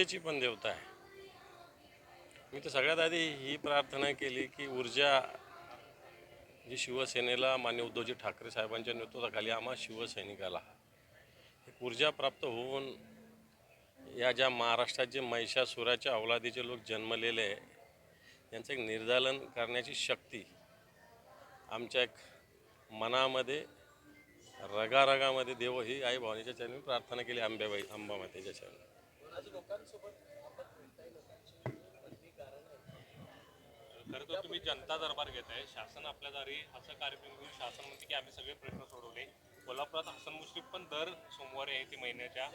ऊर्जेची पण देवता आहे. मी तर सगळ्यात आधी ही प्रार्थना केली की ऊर्जा जी शिवसेनेला मान्य उद्धवजी ठाकरे साहेबांच्या नेतृत्वाखाली आम्हा शिवसैनिकाला एक ऊर्जा प्राप्त होऊन या ज्या महाराष्ट्रात जे महिषासुराच्या अवलादीचे लोक जन्मलेले आहे यांचं एक निर्दालन करण्याची शक्ती आमच्या एक मनामध्ये रगारगामध्ये देव ही आई भावनेच्या चरणी प्रार्थना केली आंब्याबाई आंबामातेच्या चरणी. खरं तर तुम्ही जनता दरबार घेताय शासन आपल्या दारी असं कार्यक्रम घेऊन शासन म्हणते की आम्ही सगळे प्रश्न सोडवले. कोल्हापुरात हसन मुश्रीफ पण दर सोमवारी आहे ती महिन्याच्या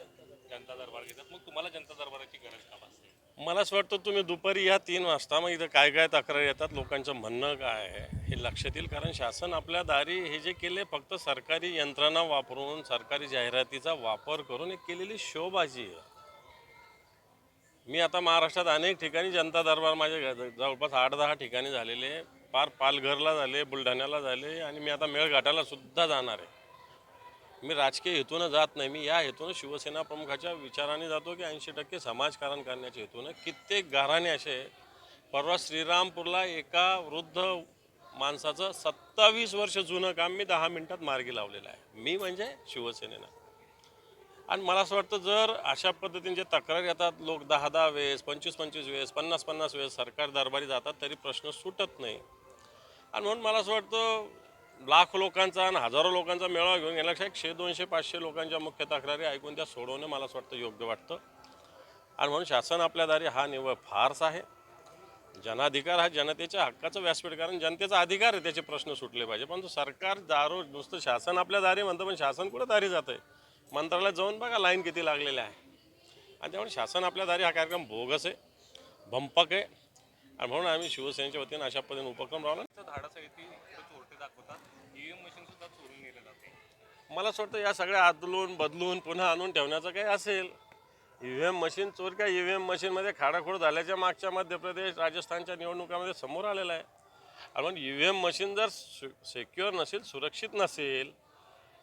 जनता दरबार घेतात. मग तुम्हाला जनता दरबाराची गरज का भासते? मला असं वाटतं तुम्ही दुपारी या तीन वाजता मग इथं काय काय तक्रार येतात लोकांचं म्हणणं काय आहे हे लक्षात येईल. कारण शासन आपल्या दारी हे जे केले फक्त सरकारी यंत्रणा वापरून सरकारी जाहिरातीचा वापर करून एक केलेली शोबाजी आहे. मी आता महाराष्ट्रात अनेक ठिकाणी जनता दरबार माझे घ- जवळपास आठ दहा ठिकाणी झालेले आहे. पार पालघरला झाले बुलढाण्याला झाले आणि मी आता मेळघाटाला सुद्धा जाणार आहे. मी राजकीय हेतूनं जात नाही. मी या हेतूनं शिवसेना प्रमुखाच्या विचाराने जातो की ऐंशी टक्के समाजकारण करण्याच्या हेतूनं कित्येक घराणे असे परवा श्रीरामपूरला एका वृद्ध माणसाचं सत्तावीस वर्ष जुनं काम मी दहा मिनिटात मार्गी लावलेलं आहे. मी म्हणजे शिवसेनेनं. आणि मला असं वाटतं जर अशा पद्धतीने जे तक्रार येतात लोक दहा दहा वेळेस पंचवीस पंचवीस वेळेस पन्नास पन्नास वेळेस सरकार दरबारी जातात तरी प्रश्न सुटत नाही. आणि म्हणून मला असं वाटतं लाख लोकांचा आणि हजारो लोकांचा मेळावा घेऊन गेल्यापेक्षा एकशे दोनशे पाचशे लोकांच्या मुख्य तक्रारी ऐकून त्या सोडवणं मला असं वाटतं योग्य वाटतं. आणि म्हणून शासन आपल्या दारी हा निवळ फारच आहे. जनाधिकार हा जनतेच्या हक्काचं व्यासपीठ कारण जनतेचा अधिकार आहे त्याचे प्रश्न सुटले पाहिजे. परंतु सरकार दारू नुसतं शासन आपल्या दारी म्हणतं पण शासन कुठं दारी जातं आहे मंत्रालयात जाऊन बघा लाईन किती लागलेल्या आहे. आणि त्यामुळे शासन आपल्या दारी हा कार्यक्रम बोगस आहे भंपक आहे. आणि म्हणून आम्ही शिवसेनेच्या वतीनं अशा पद्धतीने उपक्रम जाते. मला असं वाटतं या सगळ्या आदलून बदलून पुन्हा आणून ठेवण्याचं काही असेल. ई व्ही एम मशीन चोर काय? ई व्ही एम मशीनमध्ये खाडाखोड झाल्याच्या मागच्या मध्य प्रदेश राजस्थानच्या निवडणुकामध्ये समोर आलेला आहे. आणि म्हणून ई व्ही एम मशीन जर सेक्युअर नसेल सुरक्षित नसेल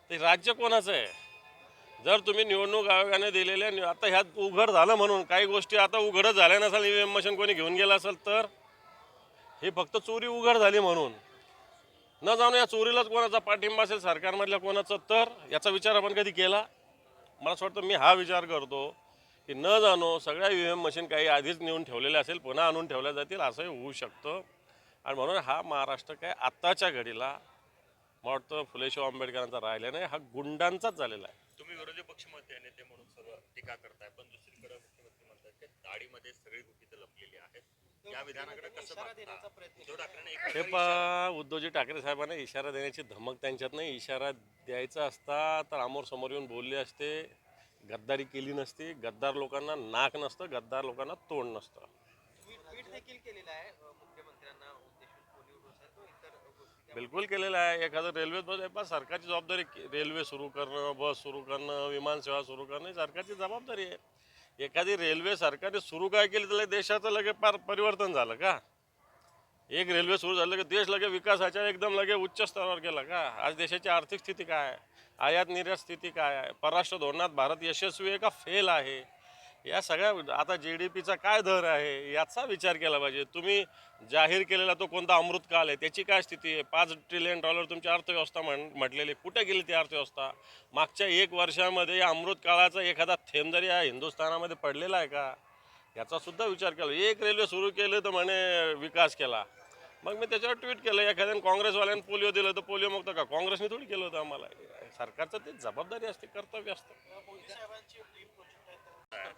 ते राज्य कोणाचं आहे? जर तुम्ही निवडणूक आयोगाने दिलेल्या नि- आता ह्यात उघड झालं म्हणून काही गोष्टी आता उघडच झाल्या नसेल ई व्ही एम मशीन कोणी घेऊन गेलं असेल तर हे फक्त चोरी उघड झाली म्हणून. न जाणू या चोरीलाच कोणाचा पाठिंबा असेल सरकारमधल्या कोणाचं तर याचा विचार आपण कधी केला? मला असं वाटतं मी हा विचार करतो की न जाणो सगळ्या ई व्ही एम मशीन काही आधीच नेऊन ठेवलेल्या असेल पुन्हा आणून ठेवल्या जातील असंही होऊ शकतं. आणि म्हणून हा महाराष्ट्र काय आत्ताच्या घडीला मला वाटतं फुलेशाहू आंबेडकरांचा राहिला नाही हा गुंडांचाच झालेला आहे. तुम्ही विरोधी पक्षमध्ये नेते म्हणून सर्व टीका करताय पण दुसरीकडे मुख्यमंत्री म्हणतात की दाढीमध्ये सगळी गुपितं लपलेली आहेत. या विधानाकडे कसं बघता? उद्धव ठाकरेंने एक हे पा उद्धवजी ठाकरे साहेबांना इशारा देण्याची धमक त्यांच्यात नाही इशारा द्यायचा असता तर आमोर समोर येऊन बोलले असते. गद्दारी केली नसती. गद्दार लोकांना नाक नसतं गद्दार लोकांना तोंड नसतं. ट्विट देखील केलेलं आहे. बिलकुल केलेलं आहे. एखादं रेल्वे बस सरकारची जबाबदारी रेल्वे सुरू करणं बस सुरू करणं विमानसेवा सुरू करणं ही सरकारची जबाबदारी आहे. एखादी रेल्वे सरकारने सुरू काय केली तर देशाचं लगे पार परिवर्तन झालं का? एक रेल्वे सुरू झालं की देश लगे विकासाच्या एकदम लगे उच्च स्तरावर गेला का? आज देशाची आर्थिक स्थिती काय आहे? आयात निर्यात स्थिती काय आहे? परराष्ट्र धोरणात भारत यशस्वी आहे का? फेल आहे. या सगळ्या आता जी डी पीचा काय दर आहे याचा विचार केला पाहिजे. तुम्ही जाहीर केलेला तो कोणता अमृतकाल आहे त्याची काय स्थिती आहे? पाच ट्रिलियन डॉलर तुमची अर्थव्यवस्था म्हण म्हटलेली. कुठे गेली ती अर्थव्यवस्था? मागच्या एक वर्षामध्ये या अमृतकाळाचा एखादा थेंब जरी या हिंदुस्थानामध्ये पडलेला आहे का? याचा सुद्धा विचार केला. एक रेल्वे सुरू केली तर म्हणे विकास केला. मग मी त्याच्यावर ट्विट केलं. एखाद्याने काँग्रेसवाल्यानं पोलिओ दिलं तर पोलिओ मुक्त का? काँग्रेसने थोडी केलं होतं आम्हाला. सरकारचं ते जबाबदारी असते कर्तव्य असतं.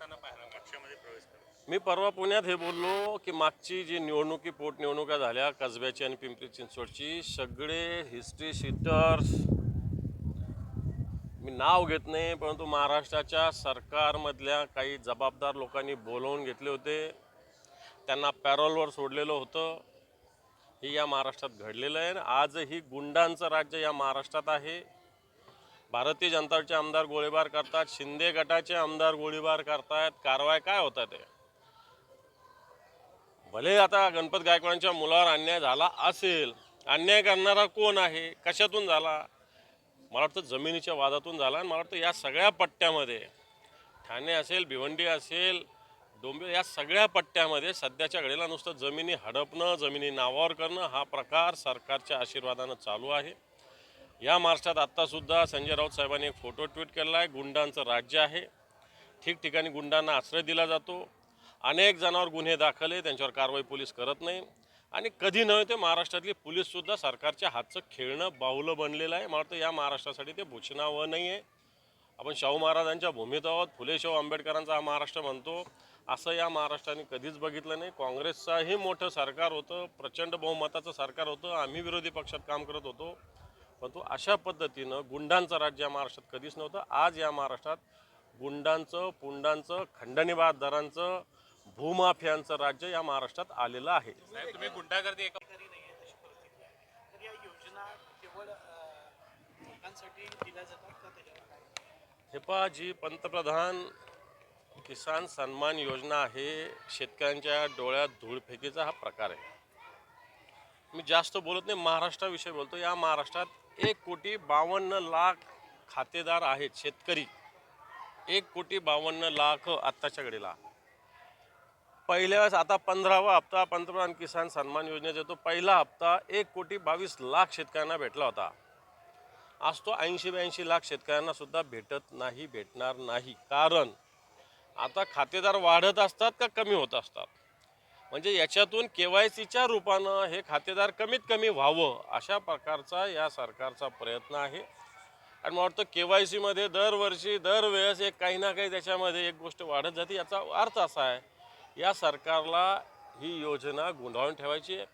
साहेबांची पाहिला पक्षामध्ये प्रवेश करतो मी परवा पुण्यात हे बोललो की मागची जी निवडणुकी पोटनिवडणुका झाल्या कसब्याची आणि पिंपरी चिंचवडची सगळे हिस्ट्री शीटर्स मी नाव घेत नाही परंतु महाराष्ट्राच्या सरकारमधल्या काही जबाबदार लोकांनी बोलवून घेतले होते. त्यांना पॅरोलवर सोडलेलं होतं. हे या महाराष्ट्रात घडलेलं आहे. आणि आजही गुंडांचं राज्य या महाराष्ट्रात आहे. भारतीय जनताचे आमदार गोळीबार करतात शिंदे गटाचे आमदार गोळीबार करतायत. कारवाई काय होतात ते? भले आता गणपत गायकवाडांच्या मुलावर अन्याय झाला असेल अन्याय करणारा कोण आहे? कशातून झाला? मला वाटतं जमिनीच्या वादातून झाला आणि मला वाटतं या सगळ्या पट्ट्यामध्ये ठाणे असेल भिवंडी असेल डोंबिवली या सगळ्या पट्ट्यामध्ये सध्याच्या घडीला नुसतं जमिनी हडपणं जमिनी नावावर करणं हा प्रकार सरकारच्या आशीर्वादानं चालू आहे. या महाराष्ट्रात आत्तासुद्धा संजय राऊत साहेबांनी एक फोटो ट्विट केला आहे. गुंडांचं राज्य आहे. ठिकठिकाणी गुंडांना आश्रय दिला जातो. अनेक जणांवर गुन्हे दाखल आहे. त्यांच्यावर कारवाई पोलीस करत नाही. आणि कधी नव्हे ते महाराष्ट्रातली पोलीससुद्धा सरकारच्या हातचं खेळणं बाहुलं बनलेलं आहे. मला वाटतं या महाराष्ट्रासाठी ते भूषणावं नाही आहे. आपण शाहू महाराजांच्या भूमीत आहोत. फुले शाहू आंबेडकरांचा हा महाराष्ट्र म्हणतो. असं या महाराष्ट्राने कधीच बघितलं नाही. काँग्रेसचाही मोठं सरकार होतं. प्रचंड बहुमताचं सरकार होतं. आम्ही विरोधी पक्षात काम करत होतो. परंतु अशा पद्धतीनं गुंडांचं राज्य या महाराष्ट्रात कधीच नव्हतं. आज या महाराष्ट्रात गुंडांचं पुंडांचं खंडणीबाददारांचं भूमाफियांचं राज्य या महाराष्ट्रात आलेलं आहे. साहेब तुम्ही गुंडागर्दी एका हे पहा जी पंतप्रधान किसान सन्मान योजना आहे शेतकऱ्यांच्या डोळ्यात धूळफेकीचा हा प्रकार आहे. मी जास्त बोलत नाही महाराष्ट्राविषयी बोलतो. या महाराष्ट्रात एक कोटी बावन्न लाख खातेदार आहेत शेतकरी. एक कोटी बावन्न लाख आत्ताच्या घडीला. पहिल्या वेळेस आता पंधरावा हप्ता पंतप्रधान किसान सन्मान योजनेचा येतो. पहिला हप्ता एक कोटी बावीस लाख शेतकऱ्यांना भेटला होता. आज तो ऐंशी ब्याऐंशी लाख शेतकऱ्यांना सुद्धा भेटत नाही भेटणार नाही. कारण आता खातेदार वाढत असतात का कमी होत असतात? म्हणजे याच्यातून के वाय सीच्या रूपानं हे खातेदार कमीत कमी व्हावं अशा प्रकारचा या सरकारचा प्रयत्न आहे. आणि मला वाटतं के वाय सीमध्ये दरवर्षी दरवेळेस एक काही ना काही त्याच्यामध्ये एक गोष्ट वाढत जाते. याचा अर्थ असा आहे या सरकारला ही योजना गुंडाळून ठेवायची आहे.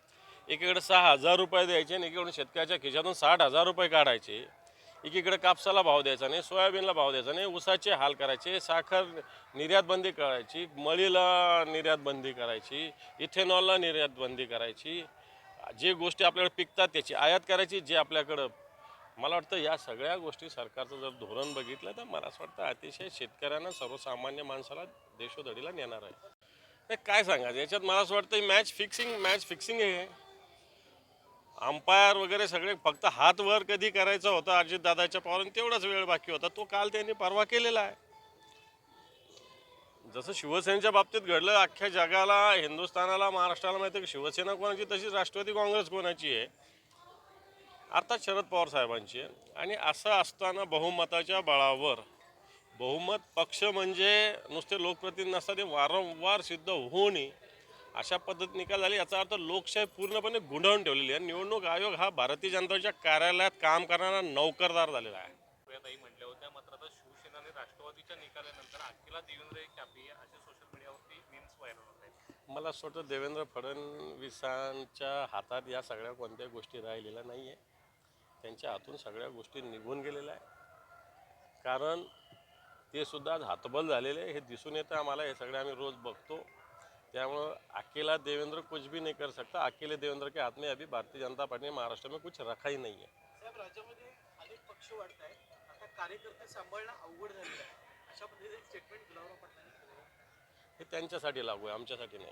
एकीकडे सहा हजार रुपये द्यायचे आणि एकीकडून शेतकऱ्याच्या खिशातून साठ हजार रुपये काढायचे. एकीकडे कापसाला भाव द्यायचा नाही सोयाबीनला भाव द्यायचा नाही ऊसाचे हाल करायचे साखर निर्यात बंदी करायची मळीला निर्यात बंदी करायची इथेनॉलला निर्यात बंदी करायची. जे गोष्टी आपल्याकडे पिकतात त्याची आयात करायची जे आपल्याकडं. मला वाटतं या सगळ्या गोष्टी सरकारचं जर धोरण बघितलं तर मला असं वाटतं अतिशय शेतकऱ्यांना सर्वसामान्य माणसाला देशोधडीला नेणार आहे. काय सांगायचं? याच्यात मला असं वाटतं मॅच फिक्सिंग मॅच फिक्सिंग आहे अंपायर वगैरे सगळे फक्त हात वर कधी करायचा होता अजितदादाच्या पवारांनी तेवढाच वेळ बाकी होता. तो काल त्यांनी परवा केलेला आहे. जसं शिवसेनेच्या बाबतीत घडलं अख्ख्या जगाला हिंदुस्थानाला महाराष्ट्राला माहिती आहे की शिवसेना कोणाची तशीच राष्ट्रवादी काँग्रेस कोणाची आहे? अर्थात शरद पवार साहेबांची आहे. आणि असं असताना बहुमताच्या बळावर बहुमत पक्ष म्हणजे नुसते लोकप्रतिनिधी नसतात ते वारंवार सिद्ध होऊनही अशा पद्धत निकाल झाले याचा अर्थ लोकशाही पूर्णपणे गुंडाळून ठेवलेली आहे. निवडणूक आयोग हा भारतीय जनता पक्षाच्या कार्यालयात काम करणारा नौकरदार झालेला आहे. म्हटल्या होत्या मात्र आता शिवसेना आणि राष्ट्रवादीच्या निकालानंतर अखिला देवेंद्र कॅपी असे सोशल मीडियावरती मीम्स व्हायरल होत आहेत. मला असं वाटतं देवेंद्र फडणवीसांच्या हातात या सगळ्या कोणत्याही गोष्टी राहिलेल्या नाही आहे त्यांच्या हातून सगळ्या गोष्टी निघून गेलेल्या आहे कारण ते सुद्धा आज हातबल झालेले आहे. हे दिसून येतं आम्हाला हे सगळे आम्ही रोज बघतो. त्यामुळं अकेला देवेंद्र कुछ भी नहीं कर सकता. अकेले देवेंद्र के हाथ में अभी भारतीय जनता पार्टी ने महाराष्ट्र में कुछ रखा ही नहीं है. साहेब राज्यामध्ये अनेक पक्ष वाढत आहेत आता कार्यकर्ते सांभाळणं अवघड झालेलं आहे. अशा स्टेटमेंट गुलाबराव हे त्यांच्यासाठी लागू आहे आमच्यासाठी नाही.